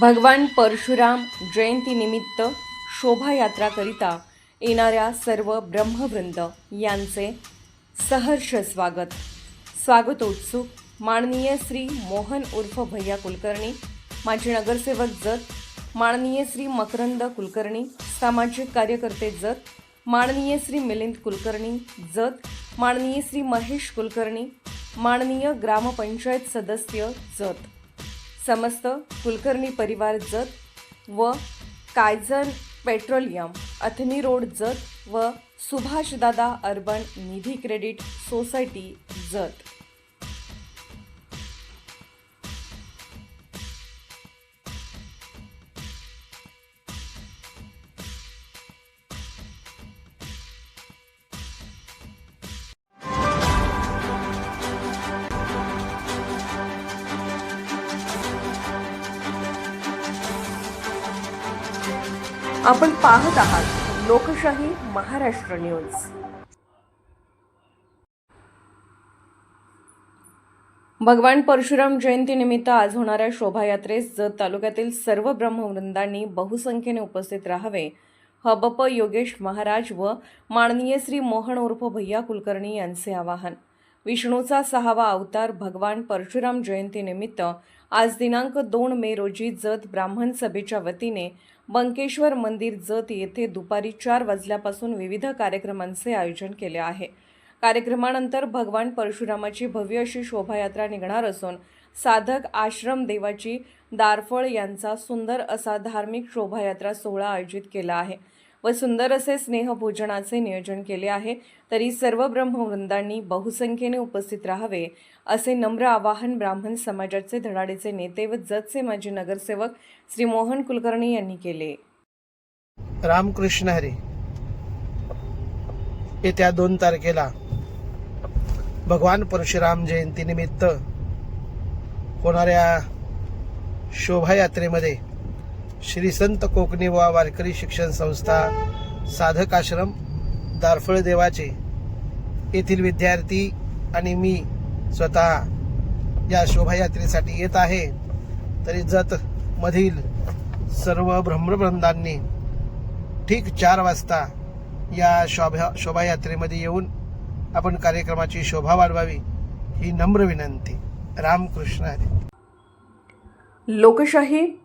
भगवान परशुराम जयंतीनिमित्त शोभायात्राकरिता येणाऱ्या सर्व ब्रह्मवृंद यांचे सहर्ष स्वागत. स्वागतोत्सुक माननीय श्री मोहन उर्फ भैया कुलकर्णी माजी नगरसेवक जत माननीय श्री मकरंद कुलकर्णी सामाजिक कार्यकर्ते जत माननीय श्री मिलिंद कुलकर्णी जत माननीय श्री महेश कुलकर्णी माननीय ग्रामपंचायत सदस्य जत. समस्त कुलकर्णी परिवार जत व Kaiser petroleum Athani road Jat व Subhashdada urban Nidhi credit society Jat. आपण पाहत आहात लोकशाही महाराष्ट्र न्यूज. भगवान परशुराम जयंतीनिमित्त आज होणाऱ्या शोभायात्रेस जत तालुक्यातील सर्व ब्रह्मवृंदांनी बहुसंख्येने उपस्थित राहावे. हबप योगेश महाराज व माननीय श्री मोहन उर्फ भैया कुलकर्णी यांचे आवाहन. विष्णूचा सहावा अवतार भगवान परशुराम जयंतीनिमित्त आज दिनांक दोन मे रोजी जत ब्राह्मण सभेच्या वतीने बंकेश्वर मंदिर जत येथे दुपारी चार वाजल्यापासून विविध कार्यक्रमांचे आयोजन केले आहे. कार्यक्रमानंतर भगवान परशुरामाची भव्य अशी शोभायात्रा निघणार असून साधक आश्रम देवाची दारफळ यांचा सुंदर असा धार्मिक शोभायात्रा सोहळा आयोजित केला आहे. व सुंदर असे स्नेहभोजनाचे नियोजन केले आहे. तरी सर्व ब्रह्मवृंदांनी बहुसंख्येने उपस्थित राहावे असे नम्र आवाहन ब्राह्मण समाजाचे धडाडीचे नेते व जतचे माजी नगरसेवक श्री मोहन कुलकर्णी यांनी केले. रामकृष्ण हरी येत्या दोन तारखेला भगवान परशुराम जयंतीनिमित्त होणाऱ्या शोभायात्रेमध्ये श्री संत कोकणी व वारकरी शिक्षण संस्था साधक आश्रम दारफळ देवाचे येथील विद्यार्थी आणि मी स्वतः या शोभायात्रेसाठी येत आहे. तरी जत मधील सर्व ब्रह्मवृंदांनी ठीक चार वाजता या शोभा शोभायात्रेमध्ये येऊन आपण कार्यक्रमाची शोभा वाढवावी ही नम्र विनंती. रामकृष्ण हरी. लोकशाही